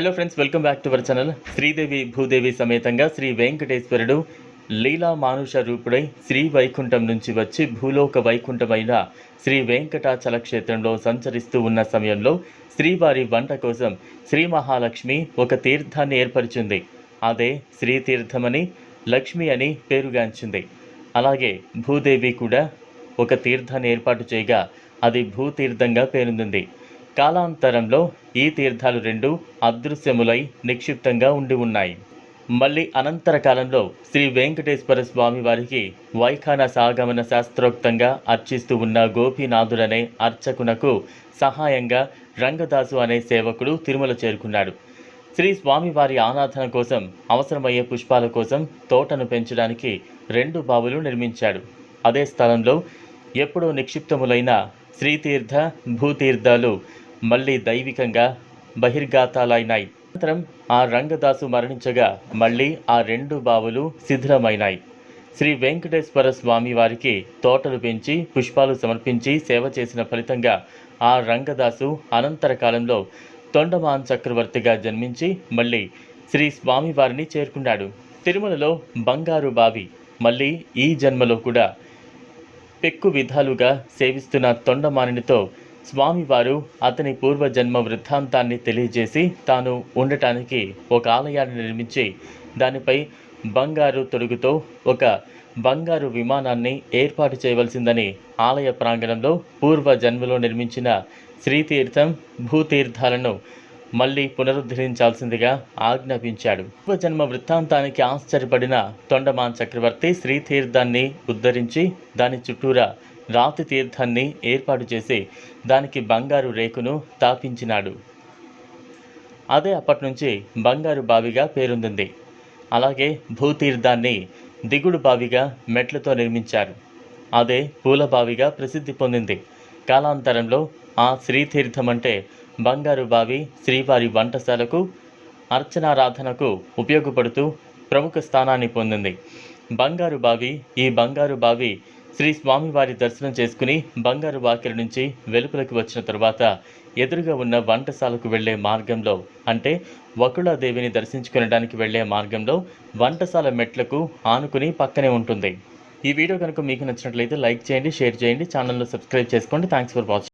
Hello friends welcome back to our channel Sridevi Bhudevi సమేతంగా శ్రీ వెంకటేశ్వరుడు లీలా మానుష రూపుడై శ్రీ వైకుంఠం నుంచి వచ్చి భూలోక వైకుంఠమైన శ్రీ వెంకటాచల క్షేత్రంలో సంచరిస్తూ ఉన్న సమయంలో శ్రీవారి వంట కోసం శ్రీ మహాలక్ష్మి ఒక తీర్థాన్ని ఏర్పరిచింది. అదే శ్రీ తీర్థమని లక్ష్మి అని పేరుగాంచింది. అలాగే భూదేవి కూడా ఒక తీర్థాన్ని ఏర్పాటు చేయగా అది భూతీర్థంగా పేరొందింది. కాలాంతరంలో ఈ తీర్థాలు రెండు అదృశ్యములై నిక్షిప్తంగా ఉండి ఉన్నాయి. మళ్ళీ అనంతర కాలంలో శ్రీ వెంకటేశ్వర స్వామి వారికి వైఖాన సాగమన శాస్త్రోక్తంగా అర్చిస్తూ ఉన్న గోపీనాథుడనే అర్చకునకు సహాయంగా రంగదాసు అనే సేవకుడు తిరుమల చేరుకున్నాడు. శ్రీ స్వామివారి ఆరాధన కోసం అవసరమయ్యే పుష్పాల కోసం తోటను పెంచడానికి రెండు బావులు నిర్మించాడు. అదే స్థలంలో ఎప్పుడో నిక్షిప్తములైన శ్రీతీర్థ భూతీర్థాలు మళ్ళీ దైవికంగా బహిర్గాతాలైనాయి అనంతరం ఆ రంగదాసు మరణించగా మళ్ళీ ఆ రెండు బావులు శిథిలమైనాయి. శ్రీ వెంకటేశ్వర స్వామి వారికి తోటలు పెంచి పుష్పాలు సమర్పించి సేవ చేసిన ఫలితంగా ఆ రంగదాసు అనంతర కాలంలో తొండమాన్ చక్రవర్తిగా జన్మించి మళ్ళీ శ్రీ స్వామివారిని చేరుకున్నాడు. తిరుమలలో బంగారు బావి మళ్ళీ ఈ జన్మలో కూడా పెక్కు విధాలుగా సేవిస్తున్న తొండమానినితో స్వామివారు అతని పూర్వజన్మ వృత్తాంతాన్ని తెలియజేసి తాను ఉండటానికి ఒక ఆలయాన్ని నిర్మించి దానిపై బంగారు తొడుగుతో ఒక బంగారు విమానాన్ని ఏర్పాటు చేయవలసిందని ఆలయ ప్రాంగణంలో పూర్వ జన్మలో నిర్మించిన శ్రీతీర్థం భూతీర్థాలను మళ్ళీ పునరుద్ధరించాల్సిందిగా ఆజ్ఞాపించాడు. పూర్వజన్మ వృత్తాంతానికి ఆశ్చర్యపడిన తొండమాన్ చక్రవర్తి శ్రీతీర్థాన్ని ఉద్ధరించి దాని చుట్టూరా రాతి తీర్థాన్ని ఏర్పాటు చేసి దానికి బంగారు రేకును తాపించినాడు. అదే అప్పటి నుంచి బంగారు బావిగా పేరొందింది. అలాగే భూతీర్థాన్ని దిగుడు బావిగా మెట్లతో నిర్మించారు. అదే పూల బావిగా ప్రసిద్ధి పొందింది. కాలాంతరంలో ఆ శ్రీతీర్థం అంటే బంగారు బావి శ్రీవారి వంటశాలకు అర్చనారాధనకు ఉపయోగపడుతూ ప్రముఖ స్థానాన్ని పొందింది. బంగారు బావి ఈ బంగారు బావి శ్రీ స్వామివారి దర్శనం చేసుకుని బంగారు వాకిలి నుంచి వెలుపలకు వచ్చిన తర్వాత ఎదురుగా ఉన్న వంటశాలకు వెళ్ళే మార్గంలో అంటే వకుళాదేవిని దర్శించుకునడానికి వెళ్ళే మార్గంలో వంటశాల మెట్లకు ఆనుకుని పక్కనే ఉంటుంది. ఈ వీడియో కనుక మీకు నచ్చినట్లయితే లైక్ చేయండి షేర్ చేయండి ఛానల్ను సబ్స్క్రైబ్ చేసుకోండి. Thanks for watching.